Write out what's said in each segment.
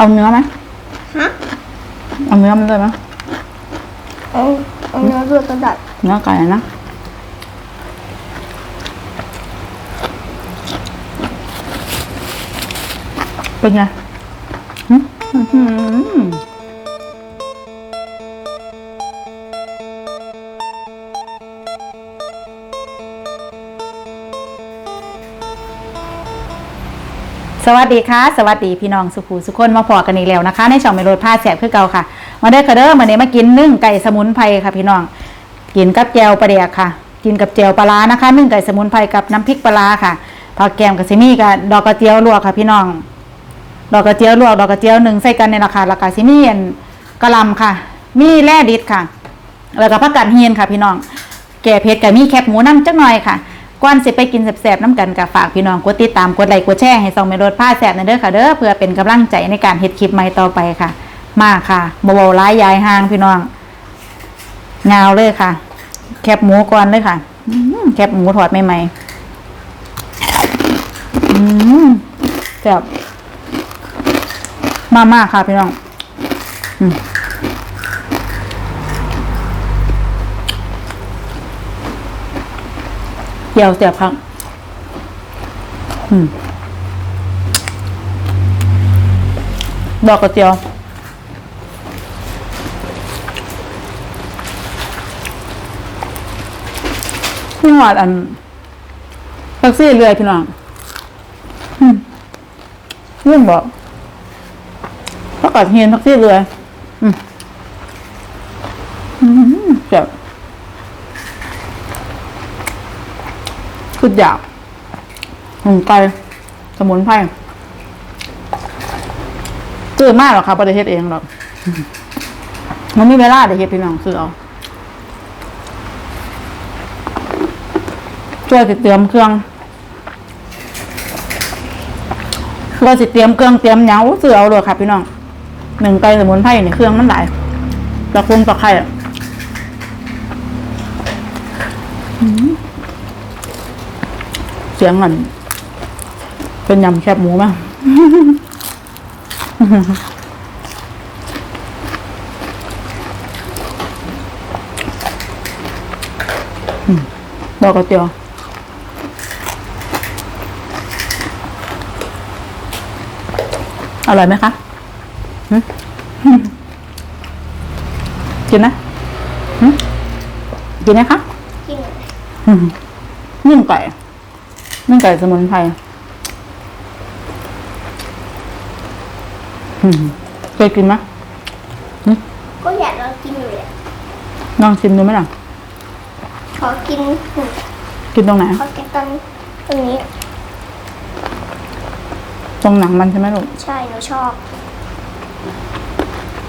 เอาเนื้อไหมฮะเอาเนื้อมันเลยไหมเอาเอาเนื้อเลือดกระดาษเนื้อไก่นะเป็นไงหึอื้อ สวัสดีค่ะ สวัสดีพี่น้องสุขูสุคนมาพอกันอีกแล้วนะคะ ในช่องเมโลดผ้าแสบคือเก่าค่ะ มาเด้อค่ะเด้อมาเนี้มากินนึ่งไก่สมุนไพรค่ะพี่น้องกินกับแจวปลาแดกค่ะ กินกับแจวปลาร้านะคะ นึ่งไก่สมุนไพรกับน้ำพริกปลาค่ะผักแกมกับซิมี่กับดอกกระเจียวลวกค่ะ พี่น้อง ดอกกระเจียวลวกดอกกระเจียวหนึ่งใส่กันในราคาราคาซิมี่อันกะลำค่ะ มีแร่ดิดค่ะ แล้วก็ผักกาดเฮียนค่ะ พี่น้อง แก่เผ็ดกับมีแคบหมูน้ำจักหน่อยค่ะ ก่อนสิไปกินแสบๆน้ำกันกับฝากพี่น้องกดติดตามกดไลค์กดแชร์ให้ส่องเมโลดผ้าแสบในเด้อค่ะเด้อเพื่อเป็นกำลังใจในการเฮ็ดคลิปใหม่ต่อไปค่ะ มาค่ะบ่เบร้ายยายห่างพี่น้องงาเลยค่ะ แคบหมูก่อนเลยค่ะแคบหมูถอดใหม่ๆอืมแซ่บมากๆค่ะพี่น้อง อืม เจียวแซ่บครับ อืม ดอกกระเจียวพี่หอดอันแท็กซี่เรื่อยพี่น้องเรื่องบอกพักกัดเฮียนแท็กซี่เรื่อย อืมอืมเจ็บ คืออยากหงไปสมุนไพรซื้อมากหรอกครับประเทศเองหรอกมันมีเวลาเดี๋ยวเฮ็ดพี่น้องซื้อเอาช่วยสิเตรียมเครื่องช่วยสิเตรียมเครื่องเตรียมเนียวเสือเอาเลยค่ะพี่น้องหนึ่งไก่สมุนไพรในเครื่องมันหลายตะคุงตะไคร้อะอืมเสียงมัน เป็นยำแคบหมูมั้งดอกกระเจียวอร่อยไหมคะหึกินนะหึกินนะคะกินหึนึ่งไก่ นึ่งไก่สมุนไพรหึเคยกินไหมก็อยากลองกินอยู่เลยลองชิมดูไหมล่ะ ขอกิน กินตรงไหน ขอกินตอนตรงนี้ ตรงหนังมันใช่ไหมลูก ใช่หนูชอบ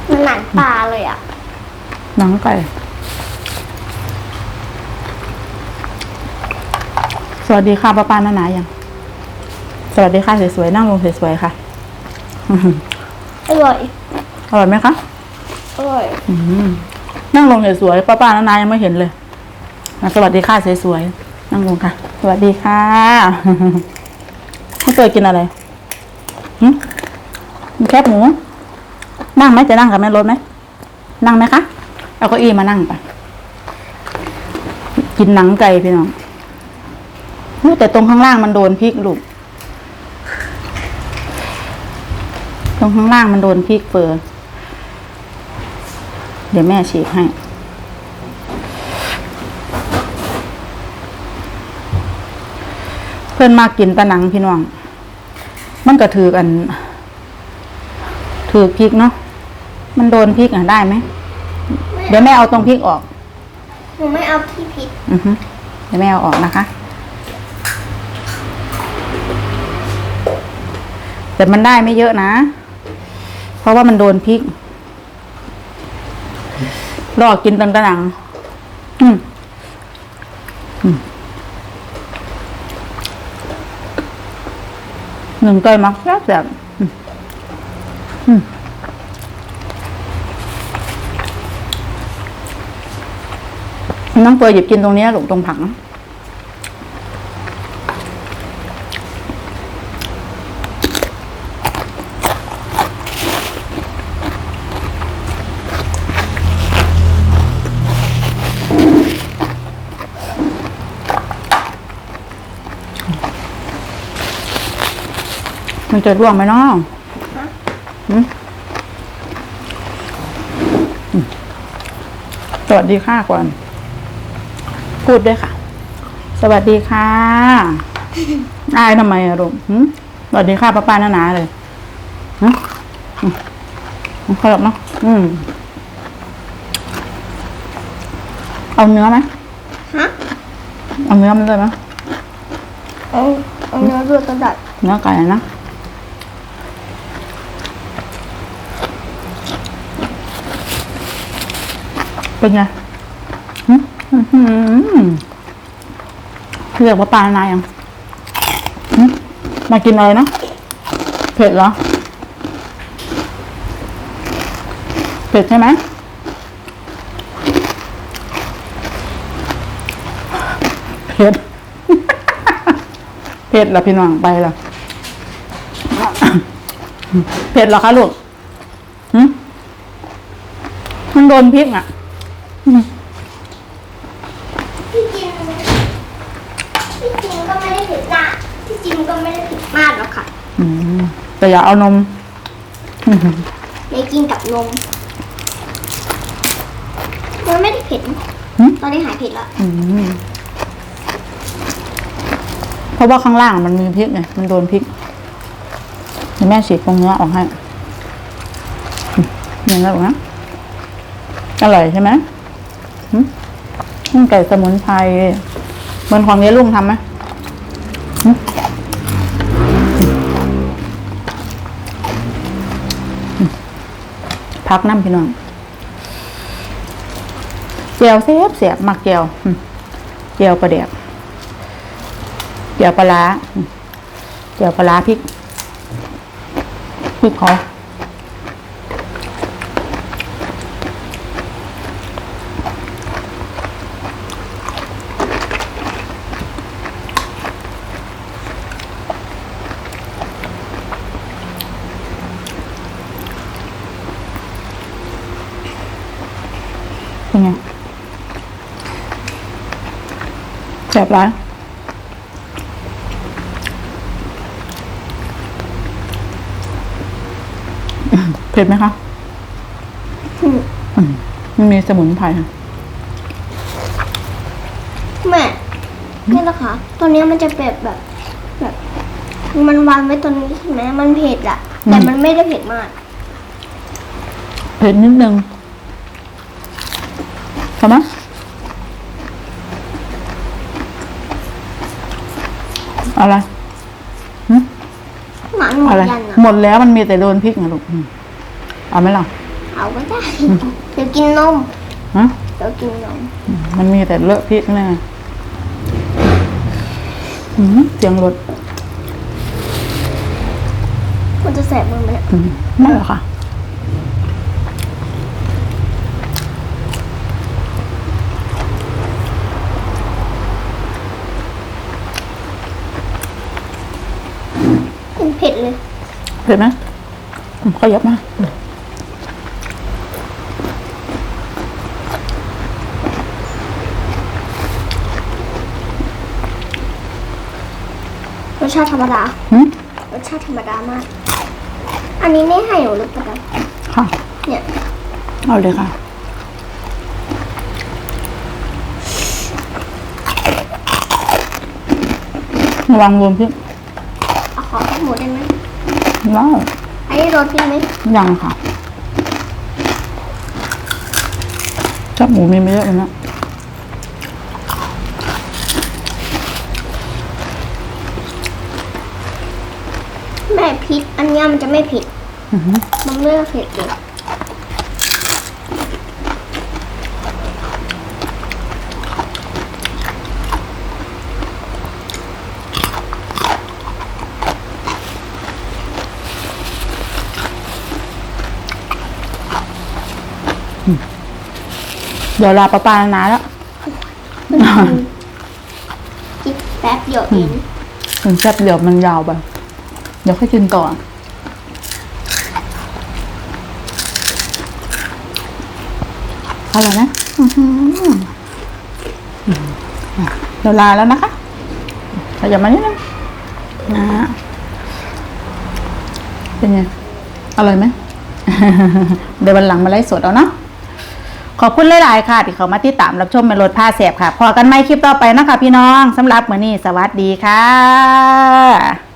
มันหนังปลาเลยอะ หนังไก่ วัสดีค่ะป้าป้านานายัง สวัสดีค่ะสวยๆนั่งลงสวยๆค่ะ อร่อย อร่อยไหมคะ อร่อยอืมนั่งลงสวยๆป้าป้านานายังไม่เห็นเลยอะสวัสดีค่ะสวยๆนั่งลงค่ะ สวัสดีค่ะไม่เคยกินอะไรหึมีแคบหมู นั่งไหมจะนั่งกับแม่รถไหม นั่งไหมคะ เอาเก้าอี้มานั่งไป กินหนังไก่พี่น้องอุ๊ย แต่ตรงข้างล่างมันโดนพริกลูก ตรงข้างล่างมันโดนพริกเฟอร์เดี๋ยวแม่ฉีกให้ เพื่อนมากินแตะหนังพี่น้อง มันก็ถือกัน ถือพริกเนาะ มันโดนพริกอะได้ไหม เดี๋ยวแม่เอาตรงพริกออก หนูไม่เอาที่ผิดอือฮึเดี๋ยวแม่เอาออกนะคะ แต่มันได้ไม่เยอะนะ เพราะว่ามันโดนพริกรอกินตังตะหนังอืมหนึ่งไก่มักแซ่บแซ่บอืมน้องเปยหยิบกินตรงเนี้ยลูกตรงผัก มันจะร่วงไหมเนาะฮะหืมอืมสวัสดีค่ะก่อน พูดด้วยค่ะ สวัสดีค่ะอายทำไมอะลูกหืมสวัสดีค่ะป้าป้าหนาๆเลยฮะอืมอืมขยับเนาะอืม เอาเนื้อไหมฮะเอาเนื้อมันเลยไหมเอาเอาเนื้อด้วยกระดาษเนื้อไก่นะ เป็นไงหึอื้อหือเรียกว่าปลานายังหึมากินอะไรนะ เผ็ดเหรอ เผ็ดใช่ไหมเผ็ด เผ็ดเหรอพี่น้องไปเหรอเผ็ดเหรอคะลูกหึมันโดนพริกอะ ที่จริงที่จริงก็ไม่ได้ผิดมากที่จริงก็ไม่ได้ผิดมากหรอกค่ะอืมแต่อย่าเอานมในกินกับนมมันไม่ได้เผ็ดนะหึตอนนี้หายเผ็ดแล้วอืมเพราะว่าข้างล่างมันมีพริกไงมันโดนพริกเดี๋ยวแม่ฉีกตรงเนื้อออกให้อืมอย่างนั้นหรอกนะอร่อยใช่ไหม หึอืมไก่สมุนไพรเหมือนของเนี้ยลุงทำไหมพักน้ำพี่น้องเจียวเสียบเสียบมักเจียวเจียวปลาเดียกเจียวปลาร้าเจียวปลาร้าพริกพริกเขา เป็นไงแสบร้ายอืมเผ็ดไหมคะอืมอืมมันมีสมุนไพรค่ะ แม่นี่นะคะตัวเนี้ยมันจะแบบแบบ แบบ มันวางไว้ตัวนี้ใช่ไหมมันเผ็ดอะแต่มันไม่ได้เผ็ดมาก เผ็ดนิดนึง ใช่ไหมอะไรหึหวานหมอะดไร ยันอะหมดแล้วมันมีแต่โดนพริกนะลูกอืมเอาไหมล่ะเอาก็ได้เดี๋ยวกินนมฮะเดี๋ยวกินนมอืมมันมีแต่เลอะพริกนะอืมเสียงรถมันจะแสบมือไหมเนี่ยอืมไม่หรอกค่ะ กินเผ็ดเลย เผ็ดไหมอืมขยับมาอืมรสชาติธรรมดาหึรสชาติธรรมดามาก อันนี้ไม่ให้หนูหรือเปล่าค่ะ เนี่ยเอาเลยค่ะระวังรวมพริกเอาขอทั้งหมดได้ไหม ว้าวอันนี้รสพริกไหมยังค่ะจับหมูมีไม่เยอะเลยนะแม่พริกอันเนี้ยมันจะไม่เผ็ดอือหือมันไม่เผ็ดเลย เดี๋ยวลาปลาปลานาแล้วกินแป๊บเดียวเองถึงแซ่บเดี๋ยวมันยาวไปเดี๋ยวค่อยกินต่ออร่อยนะอื้อหืออะเดี๋ยวลาแล้วนะคะขยับมานิดนึงนะเป็นไง อร่อยไหม เดี๋ยววันหลังมาไล่สดเอาเนาะ ขอบคุณหลาย ๆ ค่ะ ที่เขามาติดตามรับชมเมโลดผ้าแสบค่ะ พอกันไม่คลิปต่อไปนะคะพี่น้องสำหรับมื้อนี้สวัสดีค่ะ